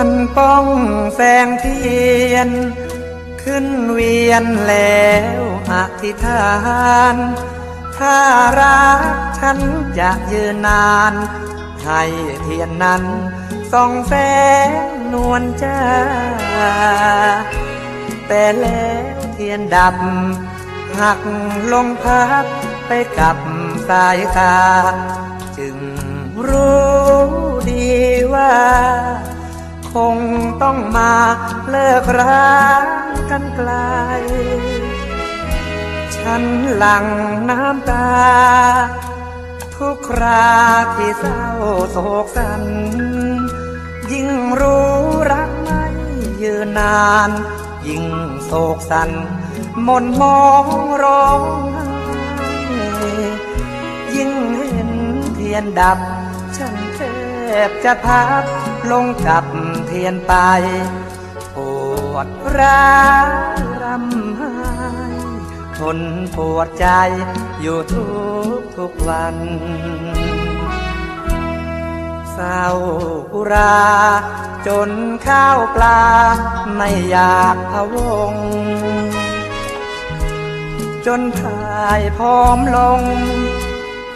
ันป้องแสงเทียน ขึ้นเวียนแล้วอธิษฐาน ถ้ารักฉันจะยืนนาน ให้เทียนนั้นส่องแสงนวลจ้า แต่แล้วเทียนดับ หักลงพับไปกับสายตา จึงรู้ดีว่า คงต้องมาเลิกรักกันไกล ฉันหลั่งน้ำตา ทุกคราที่เศร้าโศกสัน ยิ่งรู้รักไม่ยืนนาน ยิ่งโศกสันหมนมองร้องยิ่งเห็นเทียนดับ ฉันแท บจะพับลงกับเทียนไปปวดร้าวรำไห้ทนปวดใจอยู่ทุกทุกวันเศร้าอุรา จนข้าวปลาไม่อยากพะวง จนพายพร้อมลง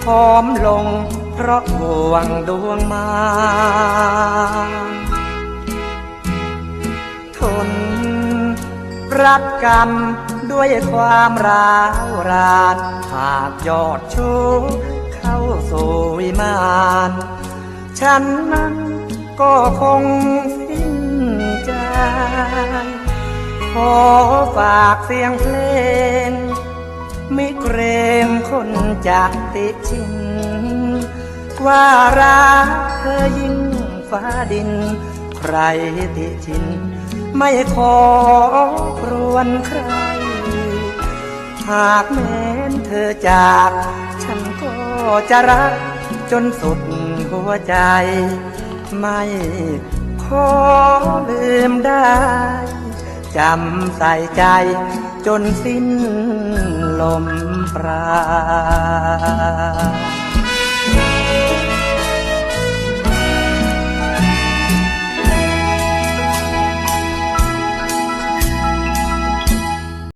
พร้อมลง เพราะห่วงดวงมาทนรับกรรมด้วยความร้าวรานหากยอดชูเข้าสู่วิมานฉันนั้นก็คงสิ้นใจ ขอฝากเสียงเพลง ไม่เกรงคนจะติชิน ว่ารักเธอยิ่งฟ้าดิน ใครติชิน ไม่ขอครวนใคร หากแม้นเธอจาก ฉันก็จะรัก จนสุดหัวใจ ไม่ขอลืมได้จำใส่ใจจนสิ้นลมปราณ